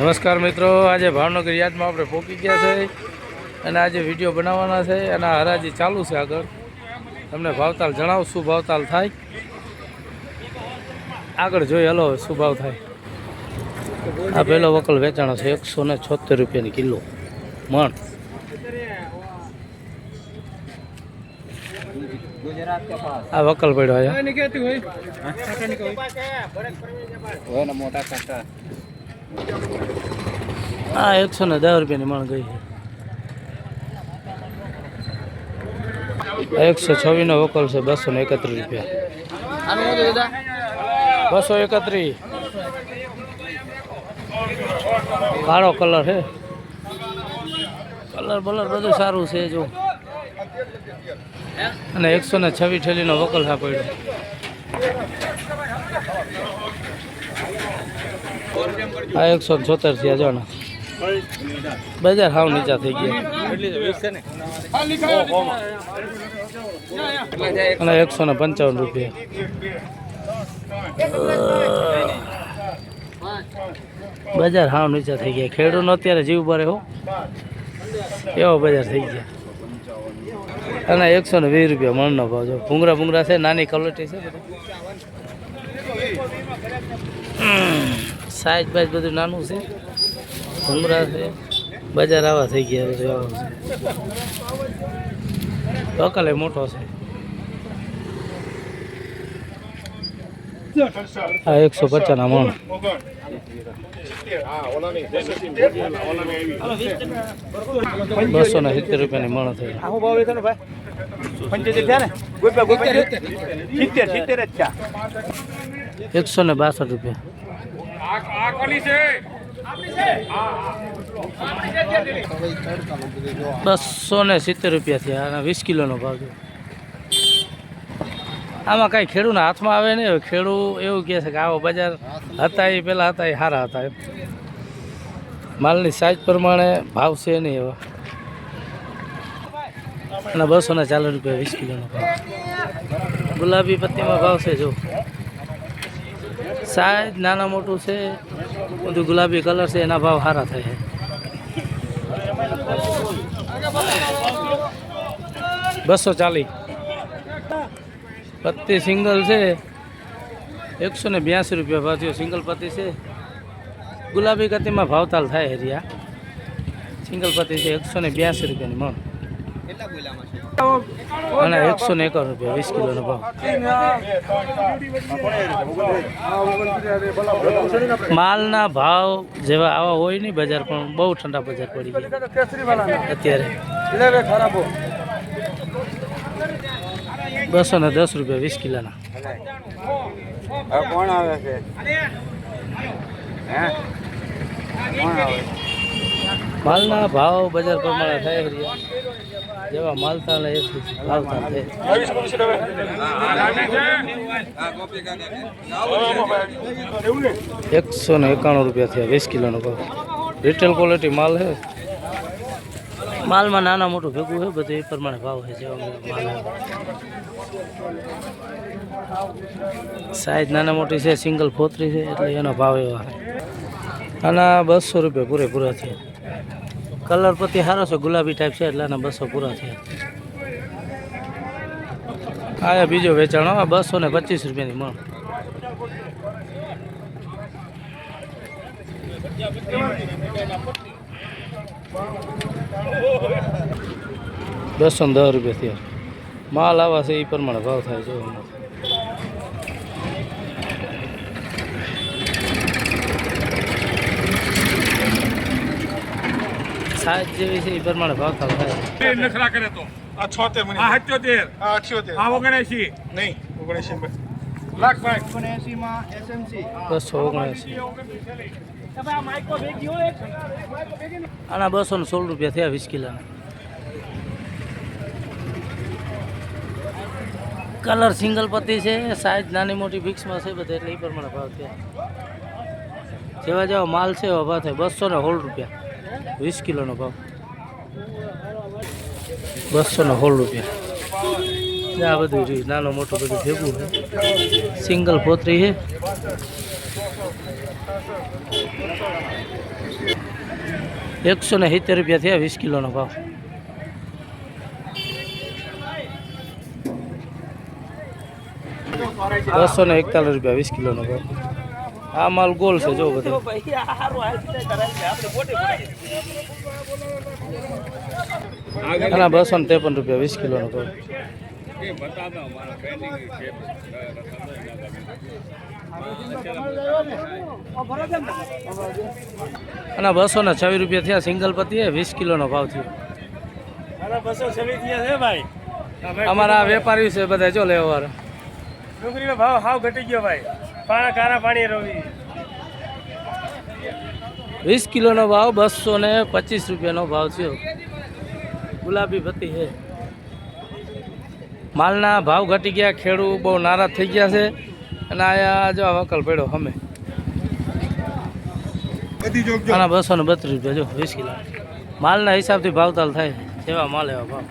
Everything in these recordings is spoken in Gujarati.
નમસ્કાર મિત્રો આજે ભાવનગર યાદમાં આપણે પહોંચી ગયા છે અને આજે વીડિયો બનાવવાના છે અને હરાજી ચાલુ છે આગળ. તમને ભાવતાલ જણાવો શું ભાવતાલ થાય? આગળ જોઈ હલો શું ભાવ થાય? આ પહેલો વકલ વેચાણો છે એકસો ને છોતેર રૂપિયાની કિલો. મણ. આ વકલ પડ્યો મોટા આ એકસો ને દસ રૂપિયાની મણ ગઈ છે. એકસો છવ્વીસનો વકલ છે, બસો ને એકત્રીસ રૂપિયા. બસો એકત્રીસ. કાળો કલર છે. કલર બલર બધું સારું છે, જો. અને એકસો ને છવ્વીસ ઠેલીનો વકલ હા આ એકસો ને છોતેર થયા જો ને. બજાર હાવ નીચા થઈ ગયા. અને એકસો ને પંચાવન રૂપિયા. બજાર હાવ નીચા થઈ ગયા. ખેડૂતનો અત્યારે જીવ ભરે હો. એવો બજાર થઈ ગયા. અને એકસો ને વીસ રૂપિયા મણનો ભાવ જો. ભૂંગરા ભૂંગરા છે, નાની ક્વોલિટી છે બધી. સાઈઝ બાઈજ બધું નાનું છે. ભૂંગરા છે. બજાર આવા થઈ ગયા બધું આવા છે. મોટો છે. આ એકસો પચાસના મણ. બસો ને સિત્તેર રૂપિયાની મણ થઈ. એકસો ને બાસઠ પંચોતેર રૂપિયા બસો ને સિત્તેર રૂપિયા થયા અને વીસ કિલોનો ભાવ છે આમાં કાંઈ ખેડૂતના હાથમાં આવે નહીં ખેડૂત એવું કહે છે કે આવો બજાર હતા એ પહેલાં હતા એ સારા હતા એમ. માલની સાઈઝ પ્રમાણે ભાવ છે નહીં એવા. અને બસો ને ચાલીસ રૂપિયા વીસ કિલોનો ભાવ. ગુલાબી પત્તીમાં ભાવ છે જો સાઈઝ નાના મોટું છે, બધું ગુલાબી કલર છે, એના ભાવ સારા થાય. છે બસો ચાલીસ. પત્તી સિંગલ છે, એકસો ને બ્યાસી રૂપિયા ભાવ થયો. સિંગલ પત્તી છે. ગુલાબી ગતિમાં ભાવતાલ થાય હરિયા. સિંગલ પત્તી છે, એકસો ને બ્યાસી રૂપિયાની મણ. અને એકસો ને એકાવન રૂપિયા વીસ કિલોનો ભાવ. માલના ભાવ જેવા આવા હોય નહીં બજાર પણ બહુ ઠંડા બજાર પડી ગયા. અત્યારે. બસો ને દસ રૂપિયા વીસ કિલોના. કોણ આવે છે? કોણ આવે? માલના ભાવ બજાર પ્રમાણે થાય રહ્યા જેવા માલ ચાલે એ છે. થાય એકસો ને એકાણું રૂપિયા થયા, વીસ કિલોનો ભાવ. રિટેલ ક્વોલિટી માલ છે માલમાં નાના મોટું ભેગું છે બધું એ પ્રમાણે ભાવ છે જેવા માલ સાઈઝ નાના મોટી છે, સિંગલ ફોતરી છે, એટલે એનો ભાવ એવા છે આના બસો રૂપિયા પૂરેપૂરા થયા. કલર પતિ સારો છે, ગુલાબી ટાઈપ છે, એટલે આના બસો પૂરા થયા. આ બીજો વેચાણો બસો ને પચીસ રૂપિયાની મણ. બસો ને દસ રૂપિયા થયા. માલ આવા છે એ પ્રમાણે ભાવ થાય છે સાઈઝ જેવી છે એ પ્રમાણે ભાવ થાય. નખરા કરે તો. આ છોતેર આ સત્યોતેર. આ અઠ્યોતેર. આ ઓગણએસી નહીં ઓગણએંસી લાખ ભાઈ. બસો ઓગણસી આના બસો ને સોળ રૂપિયા થયા વીસ કિલોના. કલર સિંગલ પત્તી છે સાઈઝ નાની મોટી ફિક્સમાં છે બધા એટલે એ પ્રમાણે ભાવ થયા. જેવા જેવા માલ છે એવા ભાવ થાય. બસો ને સોળ રૂપિયા. વીસ કિલોનો ભાવ. બસો ને સોળ રૂપિયા આ બધું રહ્યું નાનો મોટો બધું ભેગું છે. સિંગલ પોતરી છે. એકસો ને સિત્તેર રૂપિયા થયા વીસ કિલોનો ભાવ. બસો ને એકતાલીસ રૂપિયા વીસ કિલોનો ભાવ. આ માલ ગોલ છે જો બધો. અને બસો ને ત્રેપન રૂપિયા વીસ કિલોનો ભાવ અને બસો ને છવ્વીસ રૂપિયા થયા સિંગલ પતિએ વીસ કિલોનો ભાવ થયો. બસો છવ્વીસ થયા છે ભાઈ. અમારા વેપારી છે બધા જો લેવા ડુંગળીનો ભાવ હાવ ઘટી ગયો ભાઈ. પાણા કારા પાણી રોવી. વીસ કિલોનો ભાવ બસો ને પચીસ રૂપિયાનો ભાવ થયો. ગુલાબી પત્તી છે. માલના ભાવ ઘટી ગયા ખેડૂત બહુ નારાજ થઈ ગયા છે. અને આયા જો વકલ પડ્યો અમે બધી આના બસો ને બત્રીસ રૂપિયા જો વીસ કિલો. માલના હિસાબથી ભાવતાલ થાય જેવા માલ એવા ભાવ.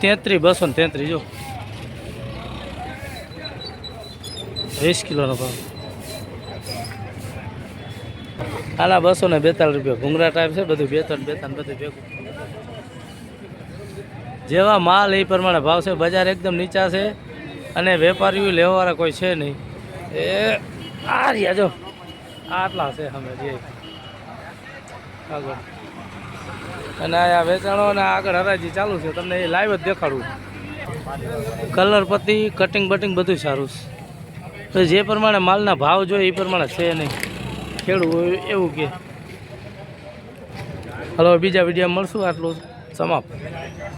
તેત્રીસ બસો ને તેત્રીસ જો. વીસ કિલોનો ભાવ. આના બસો ને બેતાલીસ રૂપિયા. ભૂંગરા ટાઈપ છે, બધું બે ત્રણ બે ત્રણ બધું ભેગું. જેવા માલ એ પ્રમાણે ભાવ છે, બજાર એકદમ નીચા છે અને વેપારીઓ લેવાવાળા કોઈ છે નહીં. એ આ રહ્યા જો. આટલા છે અમે જે. આગળ. અને આ વેચાણો અને આગળ હરાજી ચાલુ છે. તમને એ લાઈવ જ દેખાડું. કલર પતિ કટિંગ બટિંગ બધું સારું છે. તો જે પ્રમાણે માલના ભાવ જોઈએ એ પ્રમાણે છે નહીં. ખેડૂત એવું કે. હલો, બીજા વીડિયો મળશું. આટલું સમાપ્ત.